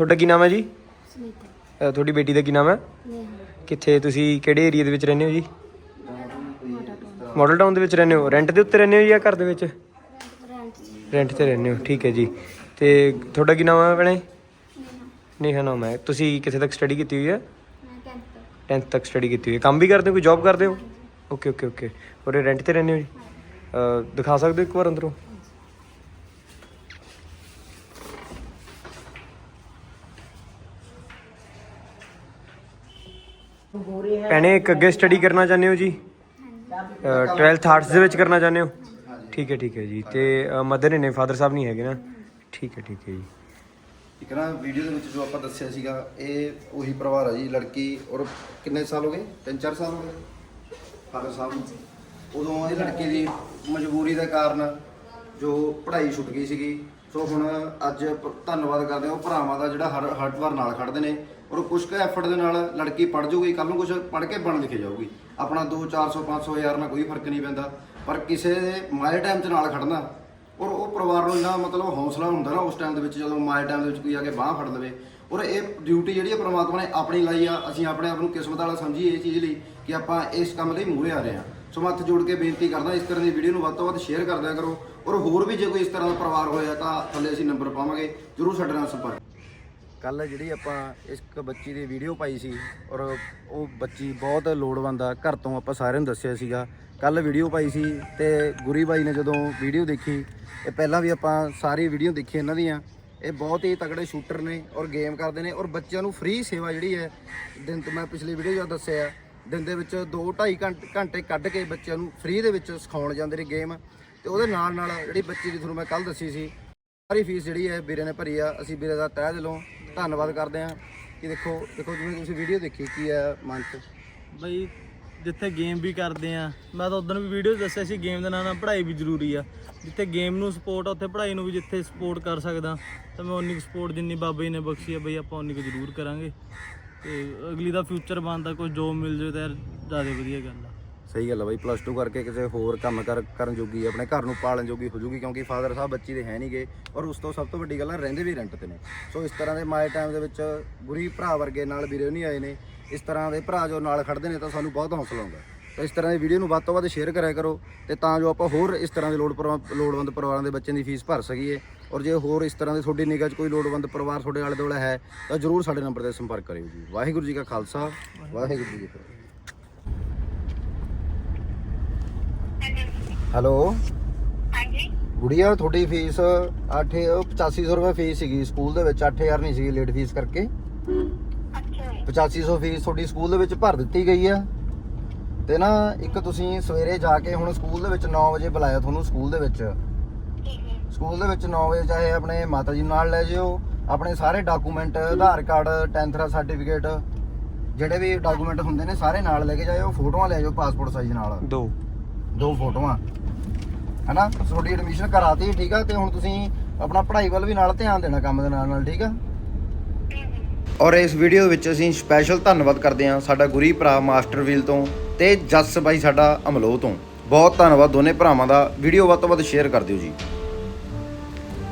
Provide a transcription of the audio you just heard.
ਤੁਹਾਡਾ ਕੀ ਨਾਮ ਹੈ ਜੀ? ਸੁਨੀਤਾ। ਤੁਹਾਡੀ ਬੇਟੀ ਦਾ ਕੀ ਨਾਮ ਹੈ? ਨੇਹਾ ਕਿੱਥੇ ਤੁਸੀਂ ਕਿਹੜੇ ਏਰੀਆ ਦੇ ਵਿੱਚ ਰਹਿੰਦੇ ਹੋ ਜੀ? ਮੋਟਾ ਟੋਨ ਮਾਡਲ ਟਾਊਨ ਦੇ ਵਿੱਚ ਰਹਿੰਦੇ ਹੋ। ਰੈਂਟ ਦੇ ਉੱਤੇ ਰਹਿੰਦੇ ਹੋ ਜਾਂ ਘਰ ਦੇ ਵਿੱਚ? ਰੈਂਟ ਜੀ ਰੈਂਟ ਤੇ ਰਹਿੰਦੇ ਹੋ ਠੀਕ ਹੈ ਜੀ। ਤੇ ਤੁਹਾਡਾ ਕੀ ਨਾਮ ਹੈ ਭੈਣੇ? ਨੇਹਾ। ਨੇਹਾ ਨਾਮ ਹੈ। ਤੁਸੀਂ ਕਿੱਥੇ ਤੱਕ ਸਟੱਡੀ ਕੀਤੀ ਹੋਈ ਹੈ? ਮੈਂ 10th 10th ਤੱਕ ਸਟੱਡੀ ਕੀਤੀ ਹੋਈ ਹੈ। ਕੰਮ ਵੀ ਕਰਦੇ ਹੋ ਕੋਈ ਜੌਬ ਕਰਦੇ ਹੋ? ਓਕੇ ਓਕੇ ਓਕੇ ਔਰ ਇਹ ਰੈਂਟ ਤੇ ਰਹਿੰਦੇ ਹੋ ਜੀ? ਦਿਖਾ ਸਕਦੇ ਹੋ ਇੱਕ ਵਾਰ ਅੰਦਰੋਂ? ਭੈਣੇ ਇੱਕ ਅੱਗੇ ਸਟੱਡੀ ਕਰਨਾ ਚਾਹੁੰਦੇ ਹੋ ਜੀ? ਅ, 12th ਆਰਟਸ ਦੇ ਵਿੱਚ ਕਰਨਾ ਚਾਹੁੰਦੇ ਹੋ? ਠੀਕ ਹੈ ਠੀਕ ਹੈ ਜੀ। ਤੇ ਮਦਰ ਨੇ ਫਾਦਰ ਸਾਹਿਬ ਨਹੀਂ ਹੈਗੇ ਨਾ? ਠੀਕ ਹੈ ਠੀਕ ਹੈ ਜੀ। ਇੱਕ ਨਾ ਵੀਡੀਓ ਦੇ ਵਿੱਚ ਜੋ ਆਪਾਂ ਦੱਸਿਆ ਸੀਗਾ ਇਹ ਉਹੀ ਪਰਿਵਾਰ ਆ ਜੀ ਲੜਕੀ ਔਰ ਕਿੰਨੇ ਸਾਲ ਹੋ ਗਏ? 3-4 ਸਾਲ ਹੋ ਗਏ? ਫਾਦਰ ਸਾਹਿਬ ਨੂੰ? ਉਦੋਂ ਇਹ ਲੜਕੀ ਦੀ ਮਜਬੂਰੀ ਦੇ ਕਾਰਨ ਜੋ ਪੜ੍ਹਾਈ ਛੁੱਟ ਗਈ ਸੀਗੀ। ਸੋ ਹੁਣ ਅੱਜ ਧੰਨਵਾਦ ਕਰਦੇ ਹਾਂ ਉਹ ਭਰਾਵਾਂ ਦਾ ਜਿਹੜਾ ਹਰ ਹਰ ਵਾਰ ਨਾਲ ਖੜਦੇ ਨੇ। ਔਰ ਕੁਝ ਕੁ ਐਫਰਟ ਦੇ ਨਾਲ ਲੜਕੀ ਪੜ੍ਹ ਜਾਊਗੀ ਕੱਲ ਨੂੰ ਕੁਝ ਪੜ੍ਹ ਕੇ ਬਣ ਲਿਖੇ ਜਾਊਗੀ। ਆਪਣਾ 2 400 500 ਹਜ਼ਾਰ ਨਾਲ ਕੋਈ ਫ਼ਰਕ ਨਹੀਂ ਪੈਂਦਾ। ਪਰ ਕਿਸੇ ਦੇ ਮਾੜੇ ਟਾਈਮ 'ਚ ਨਾਲ ਖੜਨਾ ਔਰ ਉਹ ਪਰਿਵਾਰ ਨੂੰ ਇੰਨਾ ਮਤਲਬ ਹੌਸਲਾ ਹੁੰਦਾ ਨਾ ਉਸ ਟਾਈਮ ਦੇ ਵਿੱਚ, ਜਦੋਂ ਮਾੜੇ ਟਾਈਮ ਦੇ ਵਿੱਚ ਕੋਈ ਆ ਕੇ ਬਾਹ ਫੜ ਲਵੇ। ਔਰ ਇਹ ਡਿਊਟੀ ਜਿਹੜੀ ਹੈ ਪ੍ਰਮਾਤਮਾ ਨੇ ਆਪਣੀ ਲਾਈ ਆ, ਅਸੀਂ ਆਪਣੇ ਆਪ ਨੂੰ ਕਿਸਮਤ ਵਾਲਾ ਸਮਝੀਏ ਇਹ ਚੀਜ਼ ਲਈ ਕਿ ਆਪਾਂ ਇਸ ਕੰਮ ਲਈ ਮੂਹਰੇ ਆ ਰਹੇ ਹਾਂ। ਸੋ ਮੈਂ ਹੱਥ ਜੋੜ ਕੇ ਬੇਨਤੀ ਕਰਦਾ, ਇਸ ਤਰ੍ਹਾਂ ਦੀ ਵੀਡੀਓ ਨੂੰ ਵੱਧ ਤੋਂ ਵੱਧ ਸ਼ੇਅਰ ਕਰਦਿਆ ਕਰੋ। ਔਰ ਹੋਰ ਵੀ ਜੇ ਕੋਈ ਇਸ ਤਰ੍ਹਾਂ ਦਾ ਪਰਿਵਾਰ ਹੋਇਆ ਤਾਂ ਥੱਲੇ ਅਸੀਂ ਨੰਬਰ ਪਾਵਾਂਗੇ। ਜਰੂਰ ਸਾਡੇ ਨਾਲ ਸੰਪਰਕ ਕੱਲ ਜਿਹੜੀ ਆਪਾਂ ਇੱਕ ਬੱਚੀ ਦੀ ਵੀਡੀਓ ਪਾਈ ਸੀ ਔਰ ਉਹ ਬੱਚੀ ਬਹੁਤ ਲੋੜਵੰਦ ਆ, ਘਰ ਤੋਂ ਆਪਾਂ ਸਾਰਿਆਂ ਨੂੰ ਦੱਸਿਆ ਸੀਗਾ। ਕੱਲ ਵੀਡੀਓ ਪਾਈ ਸੀ ਤੇ ਗੁਰੀ ਬਾਈ ਨੇ ਜਦੋਂ ਵੀਡੀਓ ਦੇਖੀ, ਇਹ ਪਹਿਲਾਂ ਵੀ ਆਪਾਂ ਸਾਰੀ ਵੀਡੀਓ ਦੇਖੀ ਇਹਨਾਂ ਦੀਆਂ। ਇਹ ਬਹੁਤ ਹੀ ਤਕੜੇ ਸ਼ੂਟਰ ਨੇ ਔਰ ਗੇਮ ਕਰਦੇ ਨੇ ਔਰ ਬੱਚਿਆਂ ਨੂੰ ਫ੍ਰੀ ਸੇਵਾ ਜਿਹੜੀ ਹੈ, ਦਿਨ ਤੋਂ ਮੈਂ ਪਿਛਲੀ ਵੀਡੀਓ 'ਚ ਦੱਸਿਆ, ਦਿਨ ਦੇ ਵਿੱਚ 2 2.5 ਘੰਟੇ ਘੰਟੇ ਕੱਢ ਕੇ ਬੱਚਿਆਂ ਨੂੰ ਫ੍ਰੀ ਦੇ ਵਿੱਚ ਸਿਖਾਉਣ ਜਾਂਦੇ ਨੇ ਗੇਮ ਤੇ ਉਹਦੇ ਨਾਲ ਨਾਲ ਜਿਹੜੀ ਬੱਚੀ ਦੀ ਤੁਹਾਨੂੰ ਮੈਂ ਕੱਲ ਦੱਸੀ ਸੀ, ਸਾਰੀ ਫੀਸ ਜਿਹੜੀ ਹੈ ਵੀਰੇ ਨੇ ਭਰੀ ਆ, ਅਸੀਂ ਵੀਰੇ ਦਾ ਤਹਿ ਦਿਲੋਂ ਧੰਨਵਾਦ ਕਰਦੇ ਹਾਂ ਕਿ ਦੇਖੋ ਦੇਖੋ ਜਿਵੇਂ ਤੁਸੀਂ ਵੀਡੀਓ ਦੇਖੀ ਕੀ ਹੈ ਮਨ 'ਚ ਬਈ, ਜਿੱਥੇ ਗੇਮ ਵੀ ਕਰਦੇ ਆ ਮੈਂ ਤਾਂ ਉਦੋਂ ਵੀ ਵੀਡੀਓ ਦੱਸਿਆ ਸੀ ਗੇਮ ਦੇ ਨਾਲ ਨਾਲ ਪੜ੍ਹਾਈ ਵੀ ਜ਼ਰੂਰੀ ਆ। ਜਿੱਥੇ ਗੇਮ ਨੂੰ ਸਪੋਰਟ ਆ, ਉੱਥੇ ਪੜ੍ਹਾਈ ਨੂੰ ਵੀ ਜਿੱਥੇ ਸਪੋਰਟ ਕਰ ਸਕਦਾ। ਤਾਂ ਮੈਂ ਉਨੀ ਕੁ ਸਪੋਰਟ ਜਿੰਨੀ ਬਾਬਾ ਜੀ ਨੇ ਬਖਸ਼ੀ ਆ, ਬਈ ਆਪਾਂ ਉਨੀ ਕੁ ਜ਼ਰੂਰ ਕਰਾਂਗੇ। ਤੇ ਅਗਲੀ ਦਾ ਫਿਊਚਰ ਬਣਦਾ, ਕੋਈ ਜੋਬ ਮਿਲ ਜਾਵੇ ਤਾਂ ਯਾਰ, ਜ਼ਿਆਦਾ ਵਧੀਆ ਗੱਲ ਆ। ਸਹੀ ਗੱਲ ਹੈ ਬਾਈ ਪਲੱਸ 2 ਕਰਕੇ ਕਿਸੇ ਹੋਰ ਕੰਮ ਕਰ, ਕਰਨ ਜੋਗੀ ਆਪਣੇ ਘਰ ਨੂੰ ਪਾਲਣ ਜੋਗੀ ਹੋ ਜੂਗੀ, ਕਿਉਂਕਿ ਫਾਦਰ ਸਾਹਿਬ ਬੱਚੀ ਦੇ ਹੈ ਨਹੀਂਗੇ ਔਰ ਉਸ ਤੋਂ ਸਭ ਤੋਂ ਵੱਡੀ ਗੱਲ ਆ, ਰਹਿੰਦੇ ਵੀ ਰੈਂਟ ਤੇ ਨੇ। ਸੋ ਇਸ ਤਰ੍ਹਾਂ ਦੇ ਮਾਏ ਟਾਈਮ ਦੇ ਵਿੱਚ ਗੁਰੀ ਭਰਾ ਵਰਗੇ ਨਾਲ ਵੀਰੇ ਨਹੀਂ ਆਏ ਨੇ, ਇਸ ਤਰ੍ਹਾਂ ਦੇ ਭਰਾ ਜੋ ਨਾਲ ਖੜਦੇ ਨੇ, ਤਾਂ ਸਾਨੂੰ ਬਹੁਤ ਹੌਸਲਾ ਆਉਂਦਾ। ਤਾਂ ਇਸ ਤਰ੍ਹਾਂ ਦੀ ਵੀਡੀਓ ਨੂੰ ਵੱਧ ਤੋਂ ਵੱਧ ਸ਼ੇਅਰ ਕਰਿਆ ਕਰੋ, ਤੇ ਤਾਂ ਜੋ ਆਪਾਂ ਹੋਰ ਇਸ ਤਰ੍ਹਾਂ ਦੇ ਲੋੜ ਪਰਿਵਾ- ਲੋੜਵੰਦ ਪਰਿਵਾਰਾਂ ਦੇ ਬੱਚਿਆਂ ਦੀ ਫੀਸ ਭਰ ਸਕੀਏ, ਔਰ ਜੇ ਹੋਰ ਇਸ ਤਰ੍ਹਾਂ ਦੇ ਤੁਹਾਡੀ ਨਿਗਾਹ 'ਚ ਕੋਈ ਲੋੜਵੰਦ ਪਰਿਵਾਰ ਤੁਹਾਡੇ ਆਲੇ ਦੁਆਲੇ ਹੈ, ਤਾਂ ਜਰੂਰ ਸਾਡੇ ਨੰਬਰ ਤੇ ਸੰਪਰਕ ਕਰਿਓ ਜੀ। ਵਾਹਿਗੁਰੂ ਜੀ ਕਾ ਖਾਲਸਾ, ਵਾਹਿਗੁਰੂ ਜੀ ਕੀ ਫਤਿਹ। ਹੈਲੋ ਹਾਂਜੀ। ਗੁੜੀਆ ਤੁਹਾਡੀ ਫੀਸ 8 8500 ਰੁਪਏ ਫੀਸ ਸੀਗੀ ਸਕੂਲ ਦੇ ਵਿੱਚ 8000 ਨਹੀਂ ਸੀਗੀ ਲੇਟ ਫੀਸ ਕਰਕੇ। ਅੱਛਾ 8500 ਫੀਸ ਤੁਹਾਡੀ ਸਕੂਲ ਦੇ ਵਿੱਚ ਭਰ ਦਿੱਤੀ ਗਈ ਆ। ਤੇ ਨਾ ਇੱਕ ਤੁਸੀਂ ਸਵੇਰੇ ਜਾ ਕੇ ਹੁਣ ਸਕੂਲ ਦੇ ਵਿੱਚ 9 ਵਜੇ ਬੁਲਾਇਆ ਤੁਹਾਨੂੰ ਸਕੂਲ ਦੇ ਵਿੱਚ। ਸਕੂਲ ਦੇ ਵਿੱਚ 9 ਵਜੇ ਚਾਹੇ ਆਪਣੇ ਮਾਤਾ ਜੀ ਨਾਲ ਲੈ ਜਿਓ ਆਪਣੇ ਸਾਰੇ ਡਾਕੂਮੈਂਟ ਆਧਾਰ ਕਾਰਡ 10th ਦਾ ਸਰਟੀਫਿਕੇਟ ਜਿਹੜੇ ਵੀ ਡਾਕੂਮੈਂਟ ਹੁੰਦੇ ਨੇ ਸਾਰੇ ਨਾਲ ਲੈ ਕੇ ਜਾਇਓ ਫੋਟੋਆਂ ਲੈ ਜਾਓ ਪਾਸਪੋਰਟ ਸਾਈਜ਼ ਨਾਲ। ਦੋ। ਦੋ ਫੋਟੋਆਂ। ਹਨਾ? ਤੁਹਾਡੀ ਐਡਮਿਸ਼ਨ ਕਰਾਤੀ, ਠੀਕ ਆ? ਤੇ ਹੁਣ ਤੁਸੀਂ ਆਪਣਾ ਪੜ੍ਹਾਈ ਵੱਲ ਵੀ ਨਾਲ ਧਿਆਨ ਦੇਣਾ ਕੰਮ ਦੇ ਨਾਲ ਨਾਲ, ਠੀਕ ਆ? ਔਰ ਇਸ ਵੀਡੀਓ ਵਿੱਚ ਅਸੀਂ ਸਪੈਸ਼ਲ ਧੰਨਵਾਦ ਕਰਦੇ ਹਾਂ ਸਾਡਾ ਗੁਰੀ ਭਰਾ ਮਾਸਟਰਵੀਲ ਤੋਂ ਤੇ ਜੱਸ ਬਾਈ ਸਾਡਾ ਅਮਲੋ ਤੋਂ। ਬਹੁਤ ਧੰਨਵਾਦ ਦੋਨੇ ਭਰਾਵਾਂ ਦਾ। ਵੀਡੀਓ ਵੱਧ ਤੋਂ ਵੱਧ ਸ਼ੇਅਰ ਕਰ ਦਿਓ ਜੀ।